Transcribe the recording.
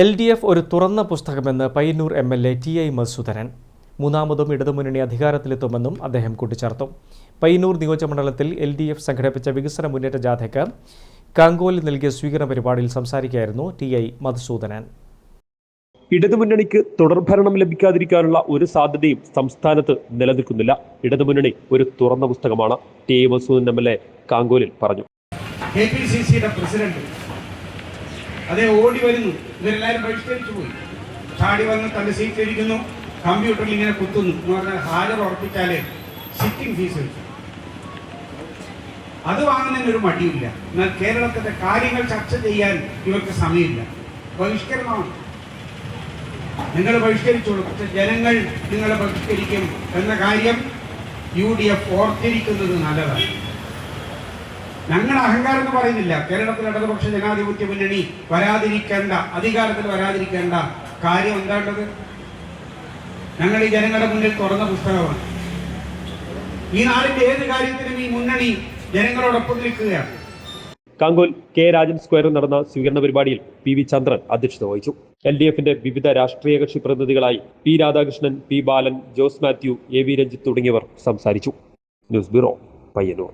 L D F ഒരു തുറന്ന പുസ്തകമെന്ന് Payyannur M L A T I Madhusoodanan. മൂന്നാമതും ഇടതുമുന്നണി അധികാരത്തിലെത്തുമെന്നും അദ്ദേഹം കൂട്ടിച്ചേർത്തു. പയ്യന്നൂർ നിയോജകമണ്ഡലത്തിൽ എൽ ഡി എഫ് സംഘടിപ്പിച്ച വികസന മുന്നേറ്റ ജാഥയ്ക്ക് കാങ്കോലിൽ നൽകിയ സ്വീകരണ പരിപാടിയിൽ സംസാരിക്കുകയായിരുന്നു ടി ഐ മധുസൂദനൻ. ഇടതുമുന്നണിക്ക് തുടർഭരണം ലഭിക്കാതിരിക്കാനുള്ള ഒരു സാധ്യതയും സംസ്ഥാനത്ത് നിലനിൽക്കുന്നില്ല. ഇടതുമുന്നണി ഒരു തുറന്ന പുസ്തകമാണ് T I Madhusudan M L A കാങ്കോലിൽ പറഞ്ഞു. കെ പി സി സിയുടെ പ്രസിഡന്റ് അതേ ഓടി വരുന്നു. ഇവരെല്ലാവരും ബഹിഷ്കരിച്ചു പോയി. ചാടി വന്ന് തന്റെ സീറ്റ് ഇരിക്കുന്നു. കമ്പ്യൂട്ടറിൽ ഇങ്ങനെ കുത്തുന്നു. എന്ന് പറഞ്ഞാൽ ഹാജർ ഉറപ്പിച്ചാലേ സിറ്റിംഗ് ഫീസ് വെച്ചു. അത് വാങ്ങുന്നതിന് ഒരു മടിയില്ല എന്നാൽ കേരളത്തിന്റെ കാര്യങ്ങൾ ചർച്ച ചെയ്യാൻ ഇവർക്ക് സമയമില്ല. ബഹിഷ്കരണമാണ്. നിങ്ങൾ ബഹിഷ്കരിച്ചോളൂ. പക്ഷെ ജനങ്ങൾ നിങ്ങളെ ബഹിഷ്കരിക്കും എന്ന കാര്യം യു ഡി എഫ് ഓർത്തിരിക്കുന്നത് നല്ലതാണ്. ഞങ്ങൾ അഹങ്കാരം എന്ന് പറയുന്നില്ല. കേരളത്തിൽ ഇടതുപക്ഷ ജനാധിപത്യ മുന്നണി വരാതിരിക്കേണ്ട അധികാരത്തിൽ വരാതിരിക്കേണ്ട കാര്യം എന്താണ്ടത് ഞങ്ങൾ ഈ ജനങ്ങളുടെ മുന്നിൽ തുറന്ന പുസ്തകമാണ്. ഈ നാടിന്റെ ഏത് കാര്യത്തിനും ഈ മുന്നണി ജനങ്ങളോടൊപ്പം നിൽക്കുകയാണ്. കാങ്കോൽ കെ രാജൻ സ്ക്വയറിൽ നടന്ന സ്വീകരണ പരിപാടിയിൽ പി വി ചന്ദ്രൻ അധ്യക്ഷത വഹിച്ചു. എൽ ഡി എഫിന്റെ വിവിധ രാഷ്ട്രീയ കക്ഷി പ്രതിനിധികളായി P Radhakrishnan P Balan Jose Mathew A V Ranjith തുടങ്ങിയവർ സംസാരിച്ചു. News bureau Payyanur.